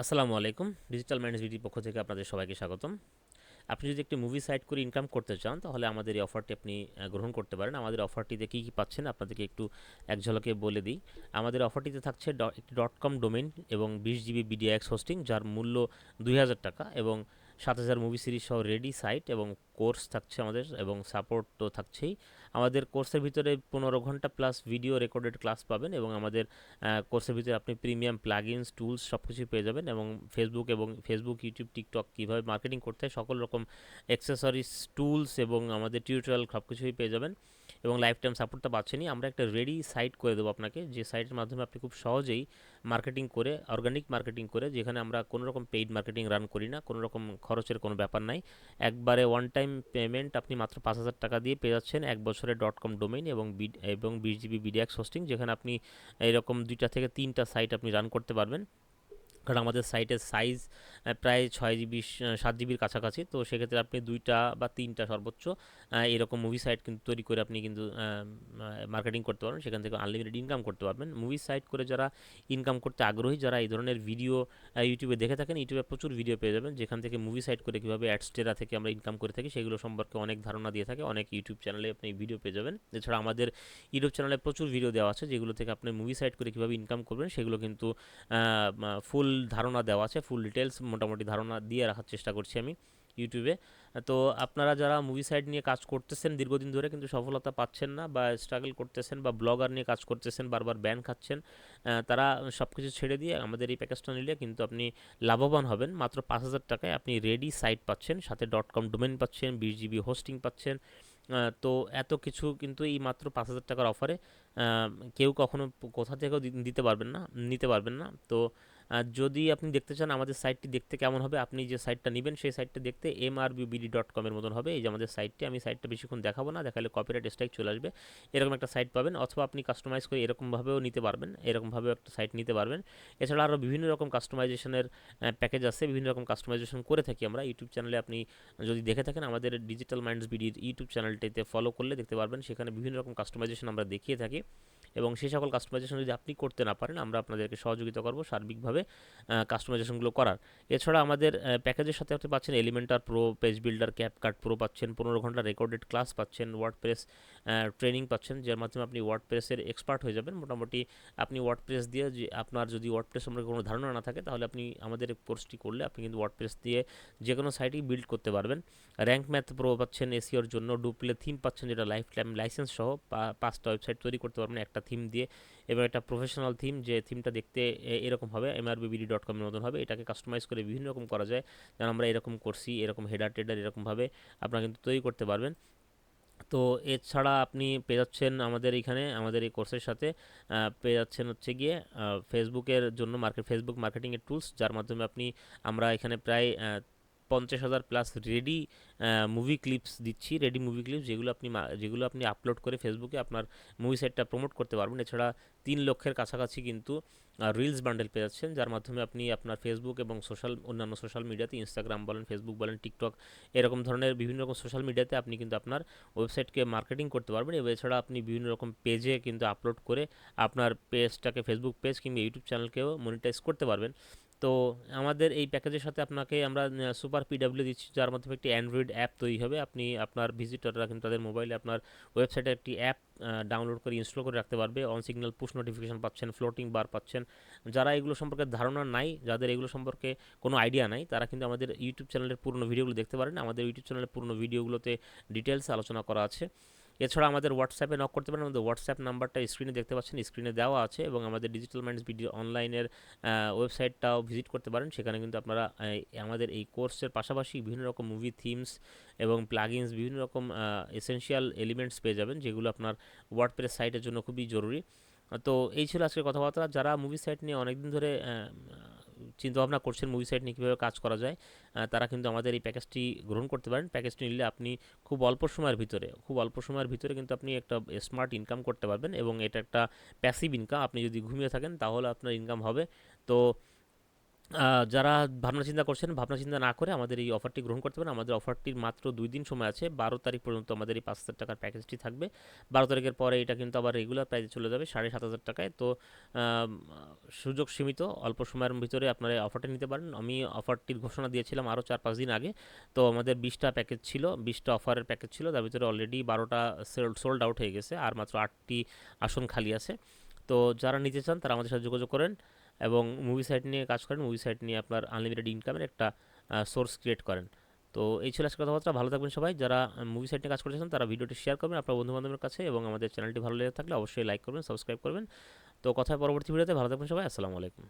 আসসালামু আলাইকুম digital manage বিডির পক্ষ থেকে আপনাদের সবাইকে স্বাগতম। আপনি যদি একটি মুভি সাইট করে ইনকাম করতে চান, তাহলে আমাদের এই অফারটি আপনি গ্রহণ করতে পারেন। আমাদের অফারটিতে কী কী পাচ্ছেন আপনাদেরকে একটু এক ঝলকে বলে দিই। আমাদের অফারটিতে থাকছে একটি ডট কম ডোমেন এবং বিশ জিবি বিডিএক্স হোস্টিং যার মূল্য দুই হাজার টাকা এবং সাত হাজার মুভি সিরিজ সহ রেডি সাইট এবং কোর্স থাকছে আমাদের এবং সাপোর্ট তো থাকছেই। আমাদের কোর্সের ভিতরে পনেরো ঘণ্টা প্লাস ভিডিও রেকর্ডেড ক্লাস পাবেন এবং আমাদের কোর্সের ভিতরে আপনি প্রিমিয়াম প্লাগইনস টুলস সব কিছুই পেয়ে যাবেন এবং ফেসবুক এবং ফেসবুক ইউটিউব টিকটক কীভাবে মার্কেটিং করতে হয় সকল রকম অ্যাক্সেসরিজ টুলস এবং আমাদের টিউটোরিয়াল সব কিছুই পেয়ে যাবেন। এবং লাইফ টাইম সাপোর্ট সাপোর্টটা পাচ্ছেনই। আমরা একটা রেডি সাইট করে দেবো আপনাকে, যে সাইটের মাধ্যমে আপনি খুব সহজেই মার্কেটিং করে অর্গানিক মার্কেটিং করে, যেখানে আমরা কোনো রকম পেইড মার্কেটিং রান করি না, কোনো রকম খরচের কোনো ব্যাপার নাই। একবারে ওয়ান টাইম পেমেন্ট আপনি মাত্র পাঁচ হাজার টাকা দিয়ে পেয়ে যাচ্ছেন এক বছরে ডট কম ডোমেইন এবং এবং বিশ জিবি বিডিএক্স হোস্টিং যেখানে আপনি এরকম দুইটা থেকে তিনটা সাইট আপনি রান করতে পারবেন। কারণ আমাদের সাইটের সাইজ প্রায় ছয় জিবি সাত জিবির কাছাকাছি। তো সেক্ষেত্রে আপনি দুইটা বা তিনটা সর্বোচ্চ এরকম মুভি সাইট কিন্তু তৈরি করে আপনি কিন্তু মার্কেটিং করতে পারবেন। সেখান থেকে আনলিমিটেড ইনকাম করতে পারবেন। মুভি সাইট করে যারা ইনকাম করতে আগ্রহী, যারা এই ধরনের ভিডিও ইউটিউবে দেখে থাকেন ইউটিউবে প্রচুর ভিডিও পেয়ে যাবেন। যেখান থেকে মুভি সাইট করে কীভাবে অ্যাডস্টেরা থেকে আমরা ইনকাম করে থাকি, সেগুলো সম্পর্কে অনেক ধারণা দিয়ে থাকে। অনেক ইউটিউব চ্যানেলে আপনি ভিডিও পেয়ে যাবেন। এছাড়া আমাদের ইউটিউব চ্যানেলে প্রচুর ভিডিও দেওয়া আছে, যেগুলো থেকে আপনি মুভি সাইট করে কীভাবে ইনকাম করবেন, সেগুলো কিন্তু ফুল ধারণা দেওয়া আছে ফুল ডিটেলস মোটামুটি ধারণা দিয়ে রাখার চেষ্টা করছি আমি ইউটিউবে তো আপনারা যারা মুভি সাইট নিয়ে কাজ করতেছেন দীর্ঘদিন ধরে কিন্তু সফলতা পাচ্ছেন না বা স্ট্রাগল করতেছেন বা ব্লগার নিয়ে কাজ করতেছেন, বারবার ব্যান খাচ্ছেন তারা সব কিছু ছেড়ে দিয়ে আমাদের এই প্যাকেজটা নিলে কিন্তু আপনি লাভবান হবেন। মাত্র পাঁচ হাজার টাকায় আপনি রেডি সাইট পাচ্ছেন, সাথে ডট কম ডোমেন পাচ্ছেন, বিশ জিবি হোস্টিং পাচ্ছেন তো এত কিছু কিন্তু এই মাত্র পাঁচ হাজার টাকার অফারে কেউ কখনো কোথা থেকেও দিতে পারবেন না, নিতে পারবেন না। তো আহ, যদি আপনি দেখতে চান আমাদের সাইটটি দেখতে কেমন হবে আপনি যে সাইটটা নেবেন সেই সাইটটা দেখতে এম আর বিডি ডট কমের মতন হবে। এই যে আমাদের সাইটটি আমি সাইটটা বেশিক্ষণ দেখাবো না দেখালে কপিরাইট স্ট্রাইক চলে আসবে। এরকম একটা সাইট পাবেন অথবা আপনি কাস্টমাইজ করে এরকমভাবেও নিতে পারবেন এরকমভাবেও একটা সাইট নিতে পারবেন। এছাড়া আরও বিভিন্ন রকম কাস্টমাইজেশনের প্যাকেজ আছে বিভিন্ন রকম কাস্টমাইজেশন করে থাকি আমরা। ইউটিউব চ্যানেলে আপনি যদি দেখে থাকেন আমাদের ডিজিটাল মাইন্ডস বিডির ইউটিউব চ্যানেলটিতে ফলো করলে দেখতে পারবেন সেখানে বিভিন্ন রকম কাস্টমাইজেশন আমরা দেখিয়ে থাকি। এবং সেই সকল কাস্টমাইজেশন যদি আপনি করতে না পারেন, আমরা আপনাদেরকে সহযোগিতা করব সার্বিকভাবে কাস্টমাইজেশনগুলো করার। এছাড়া আমাদের প্যাকেজের সাথে আপনি পাচ্ছেন Elementor pro page builder CapCut pro পাচ্ছেন, পনেরো ঘণ্টা রেকর্ডেড ক্লাস পাচ্ছেন ওয়ার্ড প্রেস ট্রেনিং পাচ্ছেন, যার মাধ্যমে আপনি ওয়ার্ড প্রেসের এক্সপার্ট হয়ে যাবেন। মোটামুটি আপনি ওয়ার্ড প্রেস দিয়ে যে আপনার যদি ওয়ার্ড প্রেস সম্পর্কে কোনো ধারণা না থাকে, তাহলে আপনি আমাদের কোর্সটি করলে আপনি কিন্তু ওয়ার্ড প্রেস দিয়ে যে কোনো সাইটই বিল্ড করতে পারবেন। র্যাঙ্ক ম্যাথ প্রো পাচ্ছেন এসিওর জন্য ডুপ্লে থিম পাচ্ছেন যেটা লাইফ টাইম লাইসেন্স সহ পাঁচটা ওয়েবসাইট তৈরি করতে পারবেন একটা থিম দিয়ে। এবং একটা প্রফেশনাল থিম যে থিমটা দেখতে এরকম হবে এমআরবিবিডি ডট কমের মতন হবে। এটাকে কাস্টমাইজ করে বিভিন্ন রকম করা যায়। যেমন আমরা এরকম করছি, এরকম হেডার টেডার এরকমভাবে আপনারা কিন্তু তৈরি করতে পারবেন। তো এছাড়া আপনি পেয়ে যাচ্ছেন আমাদের এখানে, আমাদের এই কোর্সের সাথে। পেয়ে যাচ্ছেন হচ্ছে গিয়ে ফেসবুকের জন্য মার্কেট ফেসবুক মার্কেটিংয়ের টুলস যার মাধ্যমে আপনি, আমরা এখানে প্রায় পঞ্চাশ হাজার প্লাস রেডি মুভি ক্লিপস দিচ্ছি রেডি মুভি ক্লিপস যেগুলো আপনি যেগুলো আপনি আপলোড করে ফেসবুকে আপনার মুভি সাইটটা প্রমোট করতে পারবেন। এছাড়া তিন লক্ষের কাছাকাছি কিন্তু রিলস বান্ডেল পেয়ে যাচ্ছেন, যার মাধ্যমে আপনি আপনার ফেসবুক এবং সোশ্যাল অন্যান্য সোশ্যাল মিডিয়াতে ইনস্টাগ্রাম বলেন ফেসবুক বলেন টিকটক এরকম ধরনের বিভিন্ন রকম সোশ্যাল মিডিয়াতে আপনি কিন্তু আপনার ওয়েবসাইটকে মার্কেটিং করতে পারবেন। এবং এছাড়া আপনি বিভিন্ন রকম পেজে কিন্তু আপলোড করে আপনার পেজটাকে ফেসবুক পেজ কিংবা ইউটিউব চ্যানেলকেও মনিটাইজ করতে পারবেন। তো আমাদের এই প্যাকেজের সাথে আপনাকে আমরা সুপার পিডাব্লিউ দিচ্ছি, যার মাধ্যমে একটি অ্যান্ড্রয়েড অ্যাপ তৈরি হবে। আপনি আপনার ভিজিটররা কিন্তু তাদের মোবাইলে আপনার ওয়েবসাইটে একটি অ্যাপ ডাউনলোড করে ইনস্টল করে রাখতে পারবে। অন সিগন্যাল পুশ নোটিফিকেশন পাচ্ছেন ফ্লোটিং বার পাচ্ছেন। যারা এগুলো সম্পর্কে ধারণা নাই, যাদের এগুলো সম্পর্কে কোনো আইডিয়া নাই, তারা কিন্তু আমাদের ইউটিউব চ্যানেলের পুরনো ভিডিওগুলো দেখতে পারেন। আমাদের ইউটিউব চ্যানেলের পুরনো ভিডিওগুলোতে ডিটেলস আলোচনা করা আছে। এছাড়া আমাদের হোয়াটসঅ্যাপে নক করতে পারেন। আমাদের হোয়াটসঅ্যাপ নাম্বারটা স্ক্রিনে দেখতে পাচ্ছেন স্ক্রিনে দেওয়া আছে এবং আমাদের ডিজিটাল মাইন্ডস ভিডিও অনলাইনের ওয়েবসাইটটাও ভিজিট করতে পারেন। সেখানে কিন্তু আপনারা আমাদের এই কোর্সের পাশাপাশি বিভিন্ন রকম মুভি থিমস এবং প্লাগিনস বিভিন্ন রকম এসেনশিয়াল এলিমেন্টস পেয়ে যাবেন, যেগুলো আপনার ওয়ার্ডপ্রেস সাইটের জন্য খুবই জরুরি। তো এই ছিল আজকের কথাবার্তা। যারা মুভি সাইট নিয়ে অনেকদিন ধরে চিন্তাভাবনা করছেন মুভি সাইট নিয়ে কীভাবে কাজ করা যায় তারা কিন্তু আমাদের এই প্যাকেজটি গ্রহণ করতে পারেন। প্যাকেজটি নিলে আপনি খুব অল্প সময়ের ভিতরে, খুব অল্প সময়ের ভিতরে কিন্তু আপনি একটা স্মার্ট ইনকাম করতে পারবেন এবং এটা একটা প্যাসিভ ইনকাম আপনি যদি ঘুমিয়ে থাকেন তাহলে আপনার ইনকাম হবে। তো যারা ভাবনা চিন্তা করছেন, ভাবনা চিন্তা না করে আমাদের এই অফারটি গ্রহণ করতে পারেন। আমাদের অফারটির মাত্র দুই দিন সময় আছে। বারো তারিখ পর্যন্ত আমাদের এই পাঁচ হাজার টাকার প্যাকেজটি থাকবে। বারো তারিখের পরে এটা কিন্তু আবার রেগুলার প্রাইজে চলে যাবে, সাড়ে সাত হাজার টাকায়। তো সুযোগ সীমিত, অল্প সময়ের ভিতরে আপনারা অফারটি নিতে পারেন। আমি অফারটির ঘোষণা দিয়েছিলাম আরও চার পাঁচ দিন আগে। তো, আমাদের বিশটা প্যাকেজ ছিল, বিশটা অফারের প্যাকেজ ছিল। তার ভিতরে অলরেডি বারোটা সেল সোল্ড আউট হয়ে গেছে। আর মাত্র আটটি আসন খালি আছে। তো, যারা নিতে চান তারা আমাদের সাথে যোগাযোগ করেন। এবং মুভি সাইট নিয়ে কাজ করেন মুভি সাইট নিয়ে আপনার আনলিমিটেড ইনকামের একটা সোর্স ক্রিয়েট করেন। তো এই ছিল আজকে কথাবার্তা, ভালো থাকবেন সবাই। যারা মুভি সাইট নিয়ে কাজ করতেছেন তারা ভিডিওটি শেয়ার করবেন আপনার বন্ধু বান্ধবের কাছে এবং আমাদের চ্যানেলটি ভালো লেগে থাকলে অবশ্যই লাইক করবেন সাবস্ক্রাইব করবেন। তো কথা পরবর্তী ভিডিওতে ভালো থাকবেন সবাই, আসসালামু আলাইকুম।